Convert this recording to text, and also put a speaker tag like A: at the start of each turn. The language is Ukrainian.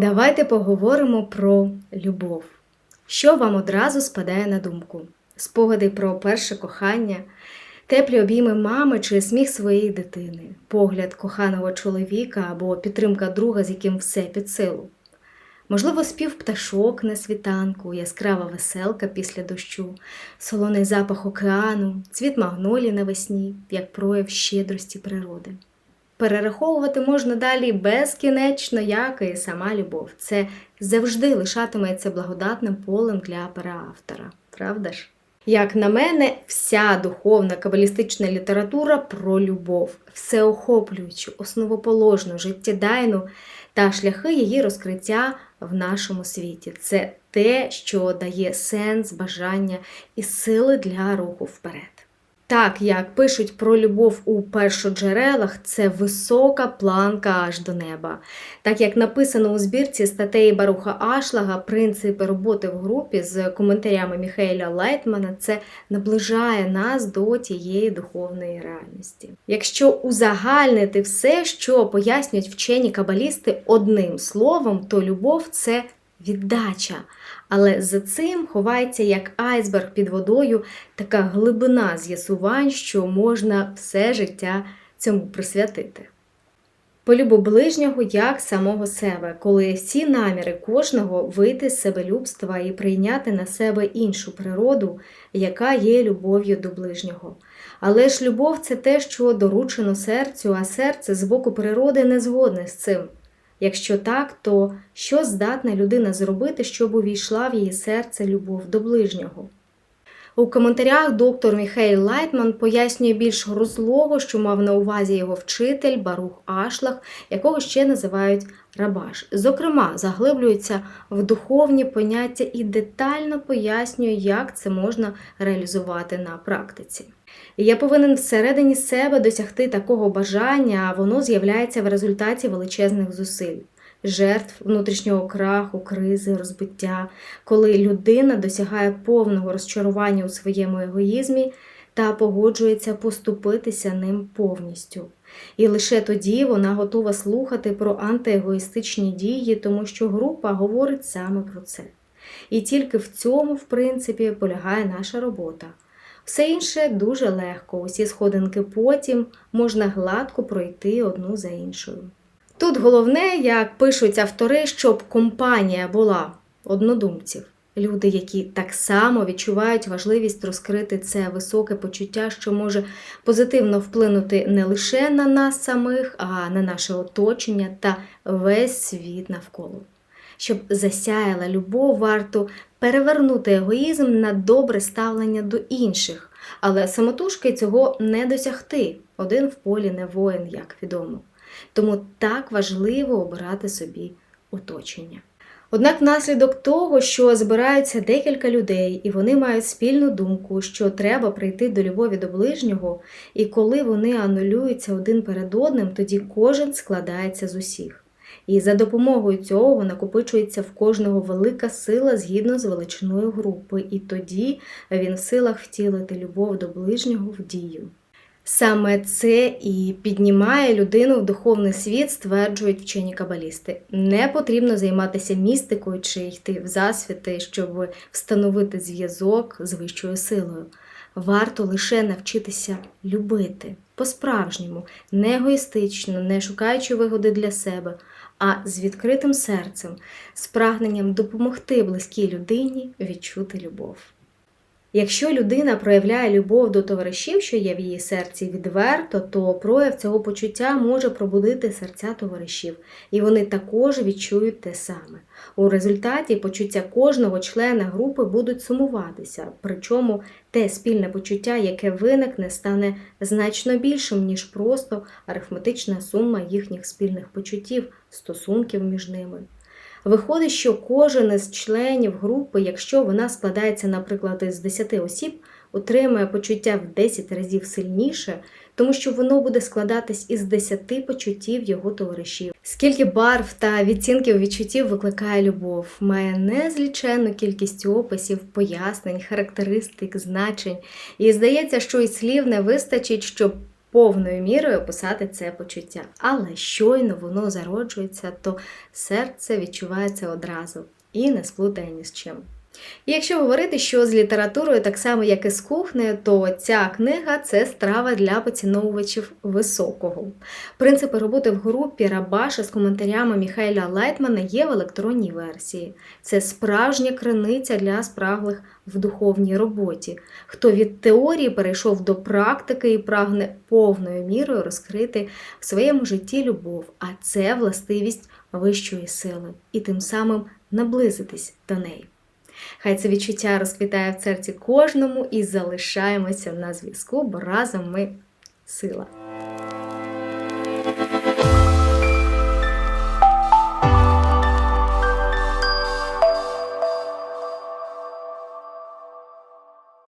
A: Давайте поговоримо про любов. Що вам одразу спадає на думку? Спогади про перше кохання, теплі обійми мами чи сміх своєї дитини, погляд коханого чоловіка або підтримка друга, з яким все під силу. Можливо, спів пташок на світанку, яскрава веселка після дощу, солоний запах океану, цвіт магнолі навесні, як прояв щедрості природи. Перераховувати можна далі безкінечно, як і сама любов. Це завжди лишатиметься благодатним полем для переавтора. Правда ж? Як на мене, вся духовна кабалістична література про любов, всеохоплюючу, основоположну, життєдайну та шляхи її розкриття в нашому світі. Це те, що дає сенс, бажання і сили для руху вперед. Так, як пишуть про любов у першоджерелах, це висока планка аж до неба. Так як написано у збірці статей Баруха Ашлага, принципи роботи в групі з коментарями Міхаеля Лайтмана, це наближає нас до тієї духовної реальності. Якщо узагальнити все, що пояснюють вчені кабалісти одним словом, то любов це віддача. Але за цим ховається як айсберг під водою така глибина з'ясувань, що можна все життя цьому присвятити. Полюбу ближнього як самого себе, коли всі наміри кожного вийти з себелюбства і прийняти на себе іншу природу, яка є любов'ю до ближнього. Але ж любов це те, що доручено серцю, а серце з боку природи не згодне з цим. Якщо так, то що здатна людина зробити, щоб увійшла в її серце любов до ближнього? У коментарях доктор Міхейл Лайтман пояснює більш розлого, що мав на увазі його вчитель Барух Ашлах, якого ще називають Рабаш. Зокрема, заглиблюється в духовні поняття і детально пояснює, як це можна реалізувати на практиці. Я повинен всередині себе досягти такого бажання, а воно з'являється в результаті величезних зусиль, жертв внутрішнього краху, кризи, розбиття, коли людина досягає повного розчарування у своєму егоїзмі та погоджується поступитися ним повністю. І лише тоді вона готова слухати про антиегоїстичні дії, тому що група говорить саме про це. І тільки в цьому, в принципі, полягає наша робота. Все інше дуже легко, усі сходинки потім можна гладко пройти одну за іншою. Тут головне, як пишуть автори, щоб компанія була однодумців, люди, які так само відчувають важливість розкрити це високе почуття, що може позитивно вплинути не лише на нас самих, а на наше оточення та весь світ навколо. Щоб засяяла любов, варто перевернути егоїзм на добре ставлення до інших, але самотужки цього не досягти. Один в полі не воїн, як відомо. Тому так важливо обирати собі оточення. Однак, внаслідок того, що збираються декілька людей, і вони мають спільну думку, що треба прийти до любові до ближнього, і коли вони анулюються один перед одним, тоді кожен складається з усіх. І за допомогою цього накопичується в кожного велика сила згідно з величиною групи, і тоді він в силах втілити любов до ближнього в дію. Саме це і піднімає людину в духовний світ, стверджують вчені кабалісти. Не потрібно займатися містикою чи йти в засвіти, щоб встановити зв'язок з вищою силою. Варто лише навчитися любити по-справжньому, не егоїстично, не шукаючи вигоди для себе, а з відкритим серцем, з прагненням допомогти близькій людині відчути любов. Якщо людина проявляє любов до товаришів, що є в її серці відверто, то прояв цього почуття може пробудити серця товаришів, і вони також відчують те саме. У результаті почуття кожного члена групи будуть сумуватися, причому те спільне почуття, яке виникне, стане значно більшим, ніж просто арифметична сума їхніх спільних почуттів, стосунків між ними. Виходить, що кожен із членів групи, якщо вона складається, наприклад, із 10 осіб, отримує почуття в 10 разів сильніше, тому що воно буде складатись із 10 почуттів його товаришів. Скільки барв та відцінків відчуттів викликає любов, має незліченну кількість описів, пояснень, характеристик, значень, і здається, що і слів не вистачить, щоб повною мірою описати це почуття. Але щойно воно зароджується, то серце відчувається одразу і не сплутає ні з чим. І якщо говорити, що з літературою, так само як і з кухнею, то ця книга це страва для поціновувачів високого. Принципи роботи в групі Рабаша з коментарями Міхайля Лайтмана є в електронній версії. Це справжня криниця для спраглих в духовній роботі. Хто від теорії перейшов до практики і прагне повною мірою розкрити в своєму житті любов, а це властивість вищої сили, і тим самим наблизитись до неї. Хай це відчуття розквітає в серці кожному і залишаємося на зв'язку, бо разом ми сила.